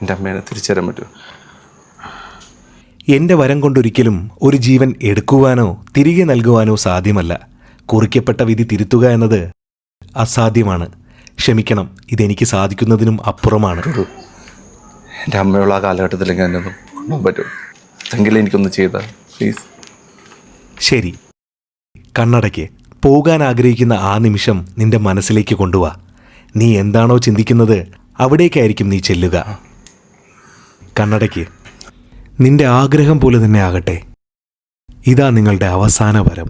എന്റെ അമ്മേനെ തിരിച്ചു തരാൻ പറ്റുമോ? എന്റെ വരം കൊണ്ടൊരിക്കലും ഒരു ജീവൻ എടുക്കുവാനോ തിരികെ നൽകുവാനോ സാധ്യമല്ല. കുറിക്കപ്പെട്ട വിധി തിരുത്തുക എന്നത് അസാധ്യമാണ്. ക്ഷമിക്കണം ഇതെനിക്ക് സാധിക്കുന്നതിനും അപ്പുറമാണ്. എന്റെ അമ്മയുള്ള ആ കാലഘട്ടത്തിൽ കൊണ്ടുപോകാൻ പറ്റുമോ? എങ്കിലും എനിക്കൊന്ന് ചെയ്താൽ പ്ലീസ് ശരി. കണ്ണടയ്ക്ക്. പോകാൻ ആഗ്രഹിക്കുന്ന ആ നിമിഷം നിന്റെ മനസ്സിലേക്ക് കൊണ്ടുവാ. നീ എന്താണോ ചിന്തിക്കുന്നത് അവിടേക്കായിരിക്കും നീ ചെല്ലുക. കണ്ണടയ്ക്ക്. നിന്റെ ആഗ്രഹം പോലെ തന്നെ ആകട്ടെ. ഇതാ നിങ്ങളുടെ അവസാന വരം.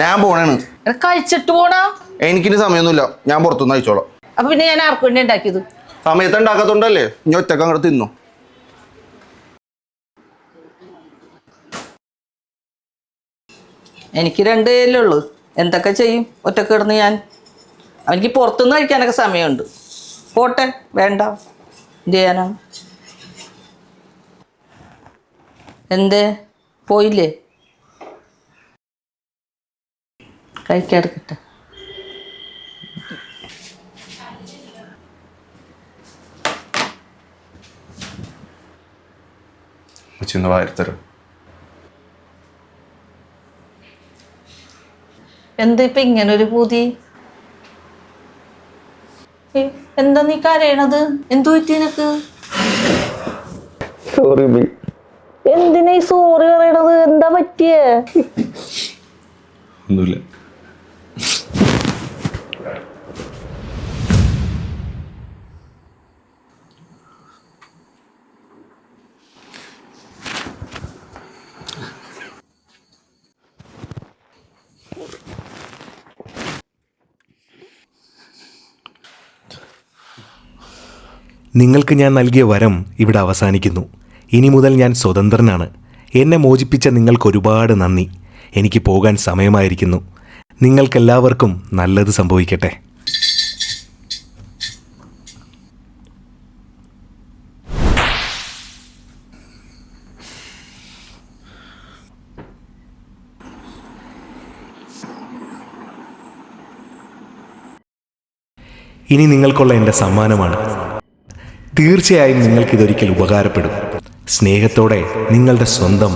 ഞാൻ പോണേണ്. കഴിച്ചിട്ട് പോണോ? എനിക്കിനി സമയൊന്നുമില്ല. ഞാൻ പുറത്തുനിന്ന് അയച്ചോളാം അപ്പൊ പിന്നെ ഞാൻ ആർക്കും ഉണ്ടാക്കിയത്? സമയത്ത് ഉണ്ടാക്കാത്തോണ്ടല്ലേ? ഞാൻ ഒറ്റക്കങ്ങോട്ട് തിന്നു. എനിക്ക് രണ്ട് കയ്യല്ലേ ഉള്ളൂ. എന്തൊക്കെ ചെയ്യും? ഒറ്റയ്ക്ക് കിടന്ന് ഞാൻ. അവനിക്ക് പുറത്തുനിന്ന് കഴിക്കാനൊക്കെ സമയമുണ്ട്. പോട്ടെ വേണ്ട. എന്ത്? ചെയ്യാനാണ് എന്തേ പോയില്ലേ കഴിക്കാടുക്കട്ടെ ഉച്ചിന്ന് വാരിത്തരും എന്താ ഇപ്പൊ ഇങ്ങനെ ഒരു പൂതി എന്താ നീ കരയണത്? എന്തു പറ്റി നിനക്ക്? സോറി ബി എന്തിനാ ഈ സോറി പറയണത്? എന്താ പറ്റിയേ? ഒന്നുമില്ല. നിങ്ങൾക്ക് ഞാൻ നൽകിയ വരം ഇവിടെ അവസാനിക്കുന്നു. ഇനി മുതൽ ഞാൻ സ്വതന്ത്രനാണ്. എന്നെ മോചിപ്പിച്ച നിങ്ങൾക്കൊരുപാട് നന്ദി. എനിക്ക് പോകാൻ സമയമായിരിക്കുന്നു. നിങ്ങൾക്കെല്ലാവർക്കും നല്ലത് സംഭവിക്കട്ടെ. ഇനി നിങ്ങൾക്കുള്ള എന്റെ സമ്മാനമാണ്. തീർച്ചയായും നിങ്ങൾക്കിതൊരിക്കൽ ഉപകാരപ്പെടും. സ്നേഹത്തോടെ നിങ്ങളുടെ സ്വന്തം